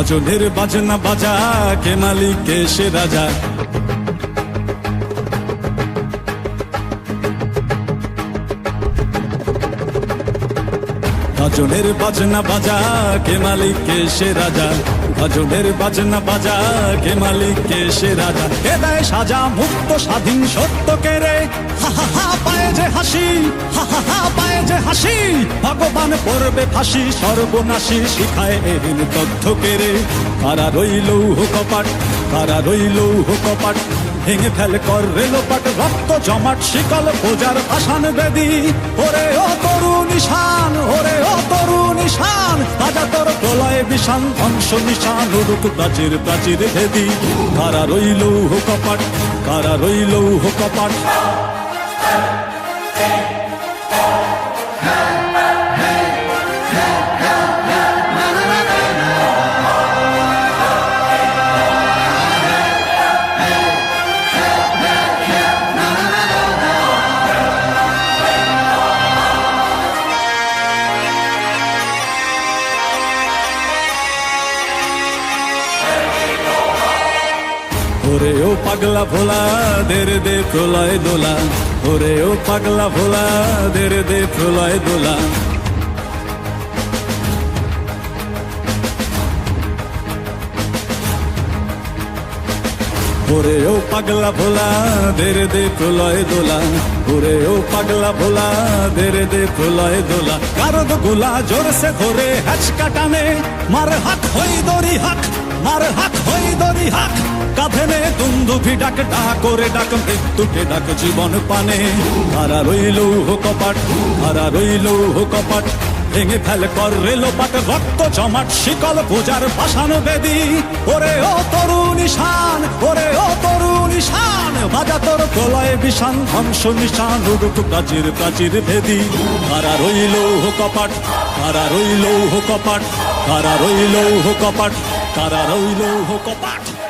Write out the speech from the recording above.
ভজনের বাজনা বাজা কে মালিক কে সে রাজা। ভজনের বাজনা বাজা কে মালিক কে সে রাজা। ভজনের বাজনা বাজা কে মালিক কে সে রাজা। কে দেয় সাজা মুক্ত স্বাধীন সত্য কে রে। হা হা হা, পায়ে যে হাসি, হা হাসি, ভগবান পড়বে ফাঁসি, সর্বনাশী শিখায় এদিন তথ্য কে রে। কারা রইল কপাট কারা রইল কপাট ভেঙে ফেল কর রেলোপাট রক্ত জমাট, শিকল পূজার পাষাণ বেদি। ওরে ও তরু নিশান ওরে ও তরু নিশান রাজা তোর প্রলয় বিশান ধ্বংস নিশান, উড়ুক প্রাচীর প্রাচীর ভেদি কারা রইল কপাট কারা রইল কপাট ওরে ও পাগলা ভোলা, দের দে প্রলয় দোলা। ওরে ও পাগলা ভোলা, দের দে প্রলয় দোলা। ওরে ও পাগলা ভোলা, দের দে প্রলয় দোলা। ওরে ও পাগলা ভোলা, দের দে প্রলয় দোলা। কারদ গোলা জোরসে ধরে হ্যাচকা টানে, মার হাক হই দড়ি হাক। মার হাক হই দড়ি হাক কাঁধে নে দুন্দুভি ডাক ডাক করে ডাক, মৃত্যুকে ডাক জীবন পানে। হারা রইল হো কপাট হারা রইল হো কপাট, ভেঙে ফেল কর রেলোপাট রক্ত জমাট, শিকল পূজার পাষাণ বেদি। ওরে ও তরু নিশান ওরে ও তরু নিশান বাজা তোর প্রলয় বিশান ধ্বংস নিশান, উড়ুক প্রাচীর প্রাচীর ভেদি। কারা রইল হো কপাট কারা রইল হো কপাট কারা রইল হো কপাট। কারা রইল কপাট